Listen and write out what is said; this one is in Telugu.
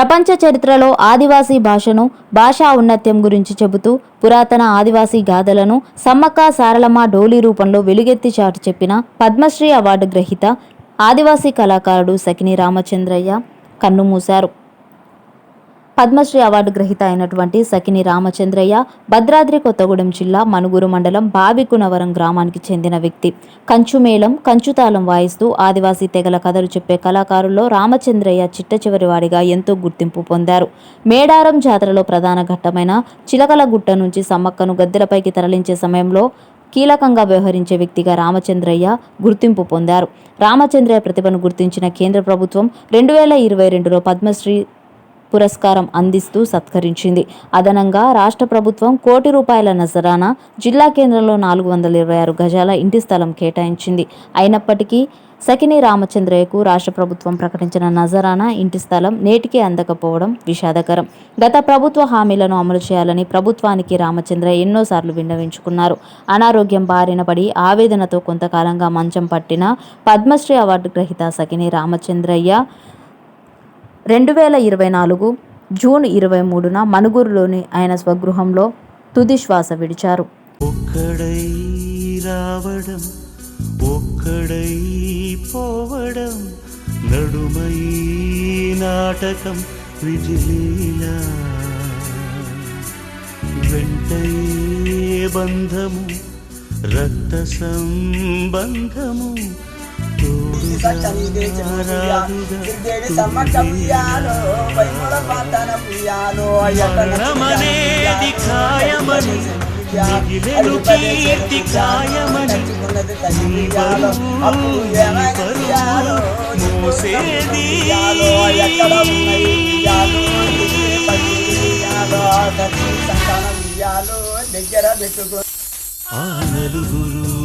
ప్రపంచ చరిత్రలో ఆదివాసీ భాషను భాషా ఉన్నత్యం గురించి చెబుతూ పురాతన ఆదివాసీ గాథలను సమ్మక్క సారలమ్మ డోలీ రూపంలో వెలుగెత్తి చాటు చెప్పిన పద్మశ్రీ అవార్డు గ్రహీత ఆదివాసీ కళాకారుడు సకిని రామచంద్రయ్య కన్నుమూశారు పద్మశ్రీ అవార్డు గ్రహీత అయినటువంటి సకిని రామచంద్రయ్య భద్రాద్రి కొత్తగూడెం జిల్లా మనుగురు మండలం బావికునవరం గ్రామానికి చెందిన వ్యక్తి. కంచుమేళం కంచుతాళం వాయిస్తూ ఆదివాసీ తెగల కథలు చెప్పే కళాకారుల్లో రామచంద్రయ్య చిట్ట చివరివాడిగా ఎంతో గుర్తింపు పొందారు. మేడారం జాతరలో ప్రధాన ఘట్టమైన చిలకల గుట్ట నుంచి సమ్మక్కను గద్దెలపైకి తరలించే సమయంలో కీలకంగా వ్యవహరించే వ్యక్తిగా రామచంద్రయ్య గుర్తింపు పొందారు. రామచంద్రయ్య ప్రతిభను గుర్తించిన కేంద్ర ప్రభుత్వం రెండు వేల ఇరవై రెండులో పద్మశ్రీ పురస్కారం అందిస్తూ సత్కరించింది. అదనంగా రాష్ట్ర ప్రభుత్వం కోటి రూపాయల నజరానా జిల్లా కేంద్రంలో నాలుగు వందల ఇరవై ఆరు గజాల ఇంటి స్థలం కేటాయించింది. అయినప్పటికీ సకిని రామచంద్రయ్యకు రాష్ట్ర ప్రభుత్వం ప్రకటించిన నజరానా ఇంటి స్థలం నేటికి అందకపోవడం విషాదకరం. గత ప్రభుత్వ హామీలను అమలు చేయాలని ప్రభుత్వానికి రామచంద్రయ్య ఎన్నోసార్లు విన్నవించుకున్నారు. అనారోగ్యం బారిన పడి ఆవేదనతో కొంతకాలంగా మంచం పట్టిన పద్మశ్రీ అవార్డు గ్రహీత సకిని రామచంద్రయ్య రెండు వేల ఇరవై నాలుగు జూన్ ఇరవై మూడున మనుగురులోని ఆయన స్వగృహంలో తుది శ్వాస విడిచారు. ఒక్కడై రావడం ఒక్కడై పోవడం నడుమై నాటకం విజిలీలా. వెంటయే బంధము రక్త సంబంధము తోడుగా మరణమనేది ఖాయమని మిగిలెను కీర్తి ఖాయమని నీ బరువు, నీ బరువు మోసేది. దగ్గర పెట్టుకో ఆ నలుగురు